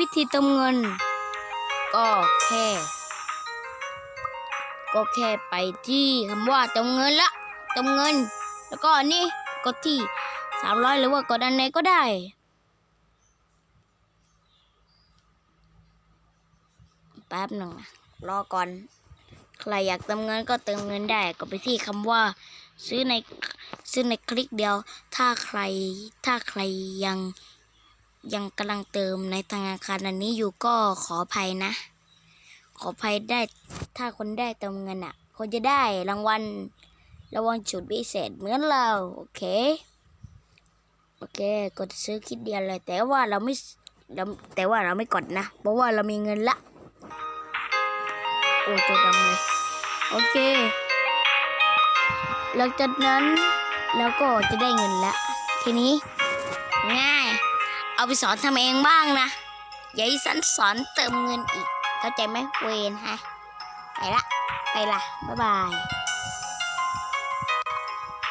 วิธีเติมเงิน ก็แค่ ก็แค่ไปที่คำว่าเติมเงินละเติมเงิน แล้วก็อันนี่กดที่สามร้อยหรือว่ากดอันไหนก็ได้แป๊บหนึ่งนะรอก่อน ใครอยากเติมเงินก็เติมเงินได้ ก็ไปที่คำว่า ซื้อในซื้อในคลิกเดียว ถ้าใครถ้าใครยัง ยังกำลังเติมในธนาคารอันนี้อยู่ก็ขออภัยนะ ขออภัยได้ถ้าคนได้เติมเงินอะ คนจะได้รางวัลรางวัลชุดพิเศษเหมือนเราโอเคโอเคกดซื้อคลิกเดียวเลย แต่ว่าเราไม่เราแต่ว่าเราไม่กดนะ เพราะว่าเรามีเงินละโอ้ตัวดำเลยโอเค หลังจากนั้นเราก็จะได้เงินละทีนี้ง่าย เอาไปสอนทำเองบ้างนะ อย่าให้ฉันสอนเติมเงินอีก เข้าใจไหมเวนฮะ ไปละ ไปละ บ๊ายบาย